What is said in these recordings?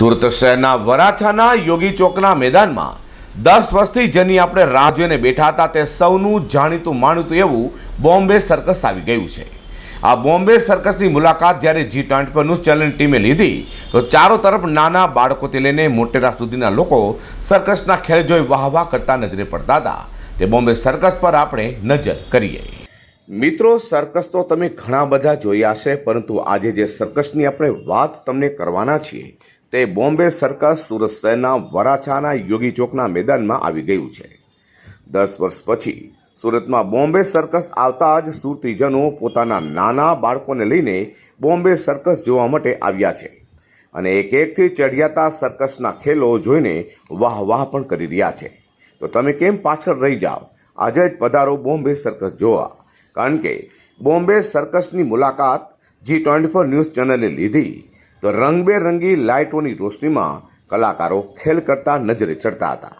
સુરત શહેરના વરાછાના યોગી ચોકના મેદાનમાં દસ વર્ષથી જેની આપણે રાહ જોઈને બેઠા હતા, તે સૌનું જાણીતું માણીતું એવું બોમ્બે સર્કસ આવી ગયું છે. આ બોમ્બે સર્કસની મુલાકાત જ્યારે જી ટ્વેન્ટી પર ન્યૂઝ ચેનલની ટીમે લીધી, તો ચારો તરફ નાના બાળકોથી લઈને મોટેરા સુધીના લોકો સર્કસના ખેલ જોઈ વાહ વાહ કરતા નજરે પડતા હતા. તે બોમ્બે સર્કસ પર આપણે નજર કરીએ. મિત્રો સર્કસ તો તમે ઘણા બધા જોયા છે પરંતુ આજે જે સર્કસની આપણે વાત તમને કરવાના છીએ તે બોમ્બે સર્કસ સુરત શહેરના વરાછાના યોગી ચોકના મેદાનમાં આવી ગયું છે. દસ વર્ષ પછી સુરતમાં બોમ્બે સર્કસ આવતા જ સુરતીજનો પોતાના નાના બાળકોને લઈને બોમ્બે સર્કસ જોવા માટે આવ્યા છે અને એક એકથી ચડિયાતા સર્કસના ખેલો જોઈને વાહ વાહ પણ કરી રહ્યા છે. તો તમે કેમ પાછળ રહી જાઓ? આજે જ પધારો બોમ્બે સર્કસ જોવા. કારણ કે બોમ્બે સર્કસની મુલાકાત જી ટ્વેન્ટી ફોર ન્યૂઝ ચેનલે લીધી. તો રંગબેરંગી લાઇટોની રોશનીમાં કલાકારો ખેલ કરતા નજરે ચડતા હતા.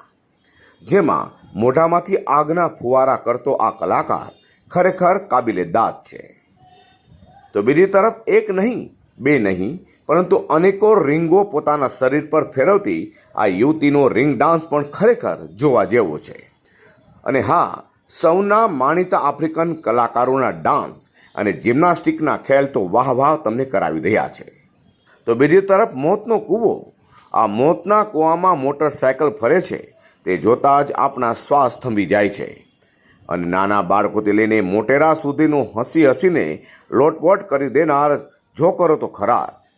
જેમાં મોઢામાંથી આગના ફુવારા કરતો આ કલાકાર ખરેખર કાબિલે દાદ છે. તો બીજી તરફ એક નહીં, બે નહીં, પરંતુ અનેકો રિંગો પોતાના શરીર પર ફેરવતી આ યુવતીનો રિંગ ડાન્સ પણ ખરેખર જોવા જેવો છે. અને હા, સૌના માનીતા આફ્રિકન કલાકારોના ડાન્સ અને જિમ્નાસ્ટિકના ખેલ તો વાહ વાહ તમને કરાવી રહ્યા છે. તો બીજી તરફ મોતનો કૂવો. આ મોતના કૂવામાં મોટરસાયકલ ફરે છે. તે જોતાં જ આપણા શ્વાસ થંભી જાય છે. અને નાના બાળકોથી લઈને મોટેરા સુધીનું હસી હસીને લોટપોટ કરી દેનાર જોકરો તો ખરા. જ.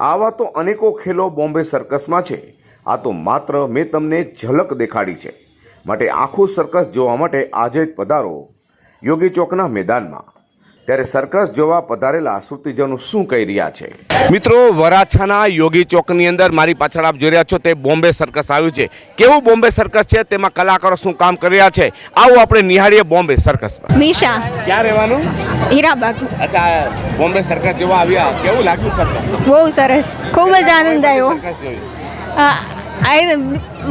આવા તો અનેકો ખેલો બોમ્બે સર્કસમાં છે. આ તો માત્ર મેં તમને ઝલક દેખાડી છે. માટે આખું સર્કસ જોવા માટે આજે જ પધારો. યોગી ચોકના મેદાનમાં. ત્યારે સર્કસ જોવા પધારેલા શ્રુતિજનો શું કહી રહ્યા છે? મિત્રો વરાછાના યોગી ચોકની અંદર મારી પાછળ આપ જોઈ રહ્યા છો તે બોમ્બે સર્કસ આવ્યું છે. કેવું બોમ્બે સર્કસ છે? તેમાં કલાકારો શું કામ કરી રહ્યા છે? આવું આપણે નિહાળીએ બોમ્બે સર્કસ નિશા. ક્યાં રહેવાનું? હીરાબાગ. અચ્છા બોમ્બે સર્કસ જોવા આવ્યા. કેવું લાગ્યું સર્કસ બહુ સરસ. ખૂબ જ આનંદ આવ્યો.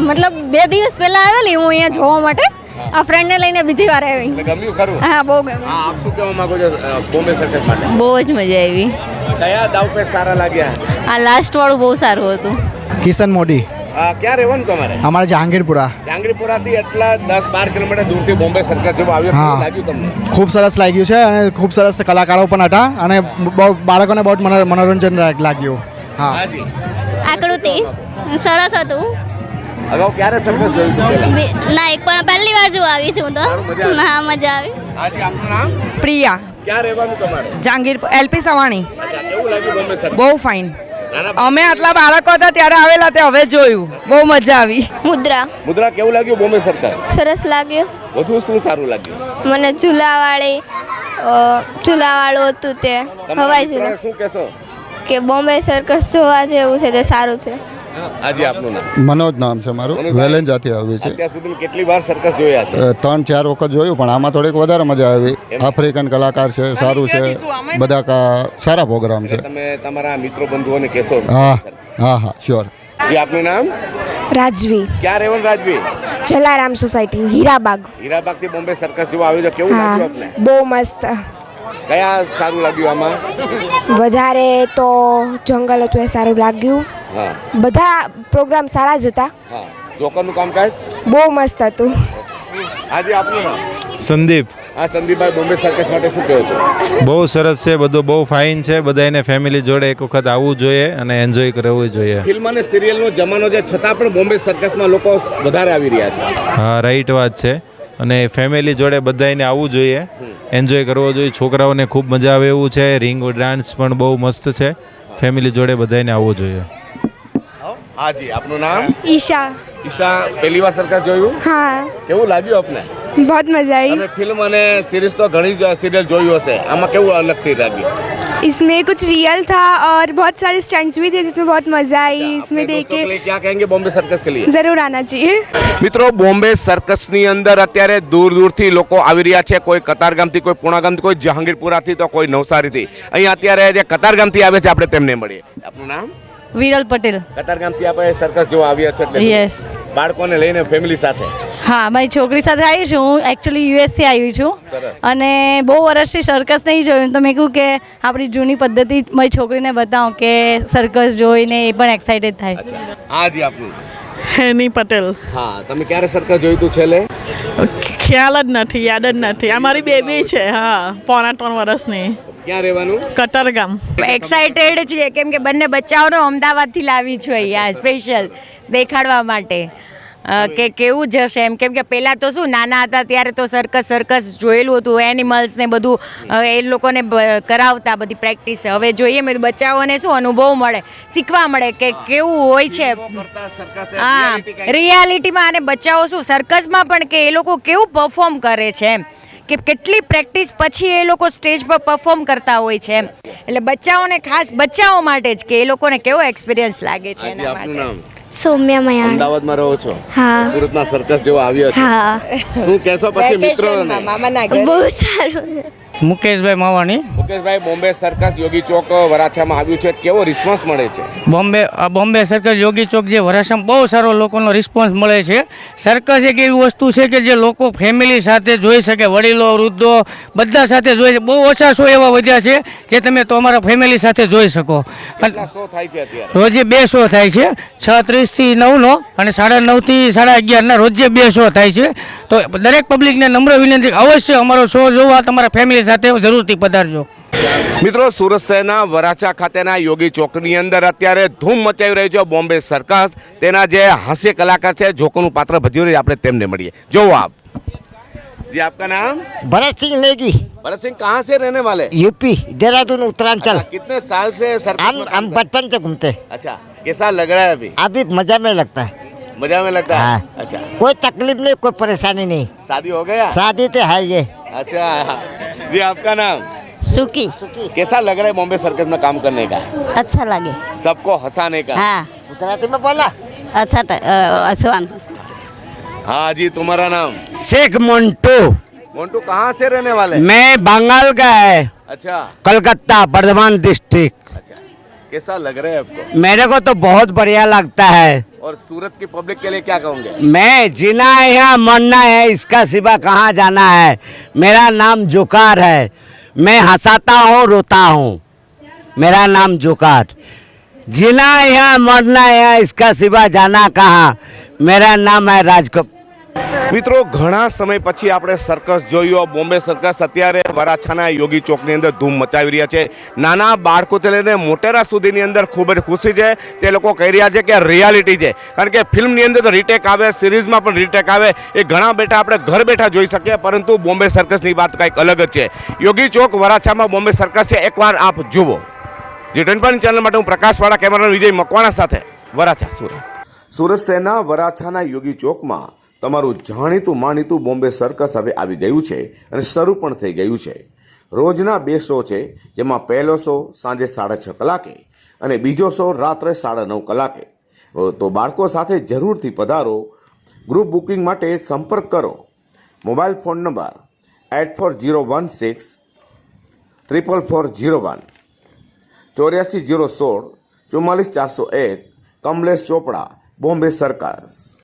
મતલબ બે દિવસ પહેલા આવેલી હું અહીંયા જોવા માટે. આ ફ્રેન્ડને લઈને બીજી વાર આવી. એટલે ગમ્યું ખરું? હા બહુ ગમ્યું. હા આપ શું કહેવા માંગો છો બોમ્બે સર્કસ માટે? બહુ જ મજા આવી. કયા દાવ પે સારા લાગ્યા? આ લાસ્ટ વાળું બહુ સારું હતું. કિશન મોદી. આ ક્યાં રહેવાનું તમારે? અમારે જહાંગીરપુરા. જાંગડીપુરાથી એટલા દસ બાર કિલોમીટર દૂરથી બોમ્બે સરકાર જેવું આવ્યું હા. લાગ્યું તમને? ખૂબ સરસ લાગ્યું છે અને ખૂબ સરસ કલાકારો પણ હતા અને બહુ બાળકોને બહુ મનોરંજન લાગ- લાગ્યું. હા. હાજી. આકૃતિ સરસ હતું. અગાઉ ક્યારે સરકસ જોયું હતું ના એક પણ પહેલી વાર જોવા આવી છું તો. સારું, મજા આવી? હા મજા આવી. હાજી આપનું નામ? પ્રિયા. ક્યાં રહેવાનું તમારે? જહાંગીર એલપી સવાણી. અચ્છા કેવું લાગ્યું બોમ્બે સર્કસ બહુ ફાઇન અમે આટલા બાળકો હતા ત્યારે આવેલા તે હવે જોયું. બહુ મજા આવી. મુદ્રા. મુદ્રા કેવું લાગ્યું બોમ્બે સરકાર સરસ લાગ્યું. વધુ શું સારું લાગ્યું? મને ઝૂલાવાળી ઝૂલાવાળું હતું તે. હવાઈ ઝૂલા શું કહેશો? કે બોમ્બે સર્કસ જોવા જેવું છે તે સારું છે. હાજી આપનું નામ? મનોજ નામ છે મારું. વેલેન જાતિ આવી છે. અત્યાર સુધી કેટલી વાર સરકસ જોયા છે? ત્રણ ચાર વખત જોયું પણ આમાં થોડીક વધારે મજા આવી. આફ્રિકન કલાકાર છે સારું છે બધા કા સારા પ્રોગ્રામ છે. તમે તમારા મિત્રો બંધુઓને કહેશો? હા હા હા શ્યોર જી આપનું નામ? રાજવી. ક્યાં રહેવાનું રાજવી? જલારામ સોસાયટી હીરાબાગ. હીરાબાગથી બોમ્બે સર્કસ જોવા આવ્યો છે. કેવું લાગ્યું આપને? બહુ મસ્ત. કયા સારું લાગ્યું આમાં? વધારે તો જંગલ હતું એ સારું લાગ્યું. બધા પ્રોગ્રામ સારા જ હતા. જોકરનું કામ કામકાજ બહુ મસ્ત હતું. આજે આપનું નામ? સંદીપ. આ સંદીપભાઈ બોમ્બે સર્કસ માટે શું કહો છો? બહુ સરસ છે બધું બહુ ફાઇન છે બધાયને ફેમિલી જોડે એક વખત આવવું જોઈએ અને એન્જોય કરવું જોઈએ. ફિલ્મ અને સિરિયલનો જમાનો છે છતાં પણ બોમ્બે સર્કસમાં લોકો વધારે આવી રહ્યા છે. હા રાઈટ વાત છે. અને ફેમિલી જોડે બધાને આવવું જોઈએ એન્જોય કરવો જોઈએ. છોકરાઓને ખૂબ મજા આવે એવું છે રિંગ ડાન્સ પણ બહુ મસ્ત છે. ફેમિલી જોડે બધાને આવવું જોઈએ. હાજી આપનું નામ ઈશા ઈશા પહેલી વાર સર્કસ જોયું હા કેવું લાગ્યું આપને બહુ મજા आई તમે ફિલ્મ અને સિરીઝ તો ઘણી સિરિયલ જોયું હશે આમાં કેવું અલગથી લાગ્યું इसमें कुछ रियल था और बहुत सारे स्टंट्स भी थे जिसमें बहुत मजा आई इसमें अपने देख दोस्तों के के लिए क्या कहेंगे बॉम्बे सर्कस के लिए जरूर आना चाहिए મિત્રો બોમ્બે સર્કસની અંદર અત્યારે દૂર દૂરથી લોકો આવી રહ્યા છે કોઈ કતારગામથી કોઈ પૂણાગામથી કોઈ જહાંગીરપુરાથી તો કોઈ નવસારીથી અહીંયા અત્યારે જે કતારગામથી આવે છે આપણે તેમને મળીએ આપનું નામ વિરલ પટેલ. કતારગામથી આપણે સરકસ જોવા આવ્યા છો એટલે યસ બાળકોને લઈને ફેમિલી સાથે. હા મારી છોકરી સાથે આવી છું. હું એકચ્યુઅલી યુએસથી આવી છું. અને બહુ વર્ષથી સર્કસ નહીં જોયું. તો મેં કહ્યું કે આપણી જૂની પદ્ધતિ મારી છોકરીને બતાવું કે સર્કસ જોઈને એ પણ એક્સાઇટેડ થાય. હા જી આપનું હેની પટેલ. હા તમે ક્યારે સર્કસ જોયું છેલ્લે? ખ્યાલ જ નથી યાદ જ નથી. અમારી બેબી છે હા પોણા ત્રણ વર્ષની. ક્યાં રહેવાનું? કતારગામ એક્સાઇટેડ છીએ કેમ કે બંને બચ્ચાઓને અમદાવાદથી લાવી છું અહીંયા સ્પેશિયલ દેખાડવા માટે. કે કેવું જશે એમ? કેમ કે પહેલાં તો શું નાના હતા ત્યારે તો સર્કસ સર્કસ જોયેલું હતું એનિમલ્સ ને બધું એ લોકોને કરાવતા બધી પ્રેક્ટિસ હવે જોઈએ મેં બચ્ચાઓને શું અનુભવ મળે શીખવા મળે કે કેવું હોય છે. હા રિયાલિટીમાં અને બચ્ચાઓ શું સર્કસમાં પણ કે એ લોકો કેવું પરફોર્મ કરે છે એમ? કે કેટલી પ્રેક્ટિસ પછી એ લોકો સ્ટેજ પર પરફોર્મ કરતા હોય છે એમ. એટલે બચ્ચાઓને ખાસ બચ્ચાઓ માટે જ કે એ લોકોને કેવો એક્સપિરિયન્સ લાગે છે એના માટે. સૌમ્ય મયા અમદાવાદમાં રહો છો? હા. સુરતમાં સર્કસ જેવો આવ્યો છે? હા. શું કહેશો પછી મિત્રોને? વેકેશનમાં મામાના ઘરે. બહુ સારું. મુકેશભાઈ માવાણી. મુકેશભાઈ બોમ્બે સર્કસ યોગી ચોક વરાછામાં આવ્યું છે. કેવો રિસ્પોન્સ મળે છે? Bombay Bombay circus Yogi Chowk જે વરાછામાં બહુ સારો લોકોનો રિસ્પોન્સ મળે છે. સર્કસ એક એવી વસ્તુ છે કે જે લોકો ફેમિલી સાથે જોઈ શકે વડીલો વૃદ્ધો બધા સાથે જોઈ બહુ ઓછા શો એવા વધ્યા છે જે તમે તો અમારા ફેમિલી સાથે જોઈ શકો. શો થાય છે રોજે બે શો થાય છે. છ ત્રીસથી નવનો અને સાડા નવથી સાડા અગિયારના રોજે બે શો થાય છે. તો દરેક પબ્લિકને નમ્ર વિનંતી અવશ્ય અમારો શો જોવા તમારા ફેમિલી સાથે જરૂરથી પધારજો. મિત્રો સુરત શહેરના વરાછા ખાતેના યોગી ચોકની અંદર અત્યારે ધૂમ મચાવી રહ્યું છે બોમ્બે સર્કસ તેના જે હાસ્ય કલાકાર છે જોકોનું પાત્ર ભજવી રહ્યું આપણે તેમને મળીએ જોવો આપ जी आपका नाम भरत सिंह नेगी भरत सिंह कहाँ से रहने वाले यूपी देहरादून उत्तरांचल अच्छा, कितने साल से सर्कस हम में काम हम कर- बचपन से घूमते अच्छा कैसा लग रहा है अभी अभी मजा में लगता है मजा में लगता है हाँ। अच्छा कोई तकलीफ नहीं कोई परेशानी नहीं शादी हो गया शादी तो है ये अच्छा जी आपका नाम सुखी। कैसा लग रहा है बॉम्बे सर्कस में काम करने का? अच्छा लगे। सबको हंसाने का? हाँ। तो में बोला। अच्छा तो, हाँ जी तुम्हारा नाम? शेख मोन्टू मोन्टू कहाँ से रहने वाले? मैं बंगाल का है। अच्छा। कलकत्ता बर्धमान डिस्ट्रिक्ट अच्छा। कैसा लग रहा है आपको? मेरे को तो बहुत बढ़िया लगता है। और सूरत की पब्लिक के लिए क्या कहूँगे? मैं जीना है या मरना है इसका सिवा कहाँ जाना है? मेरा नाम जुकार है। मैं हंसाता हूँ रोता हूँ मेरा नाम जुकार जीना है यहाँ मरना है यहाँ इसका सिवा जाना कहाँ मेरा नाम है राजकप મિત્રો, ઘણા સમય પછી આપણે સર્કસ જોયું બોમ્બે સર્કસ અત્યારે વરાછાના યોગી ચોકની અંદર ધૂમ મચાવી રહ્યા છે. નાના બાળકોથી લઈને મોટેરા સુધીની અંદર ખૂબ જ ખુશી છે. તે લોકો કહી રહ્યા છે કે રિયાલિટી છે. કારણ કે ફિલ્મની અંદર તો રીટેક આવે સિરીઝમાં પણ રીટેક આવે. એ ઘણા બેઠા આપણે ઘર બેઠા જોઈ શકીએ, પરંતુ બોમ્બે સર્કસની વાત કંઈક અલગ જ છે. યોગી ચોક વરાછામાં બોમ્બે સર્કસ છે. એકવાર આપ જુઓ. જે ટનપાની ચેનલ માટે હું પ્રકાશવાળા કેમેરામેન વિજય મકવાણા સાથે વરાછા સુરત. સુરત શહેરના વરાછાના યોગી ચોકમાં તમારું જાણીતું માનીતું બોમ્બે સર્કસ હવે આવી ગયું છે અને શરૂ પણ થઈ ગયું છે. રોજના બે શો છે, જેમાં પહેલો શો સાંજે સાડા છ કલાકે અને બીજો શો રાત્રે સાડા નવ કલાકે. તો બાળકો સાથે જરૂરથી પધારો. ગ્રુપ બુકિંગ માટે સંપર્ક કરો. Mobile phone number eight four zero one six triple four zero one ચોર્યાસી જીરો સોળ ચુમ્માલીસ ચારસો એક કમલેશ ચોપડા, બોમ્બે સર્કસ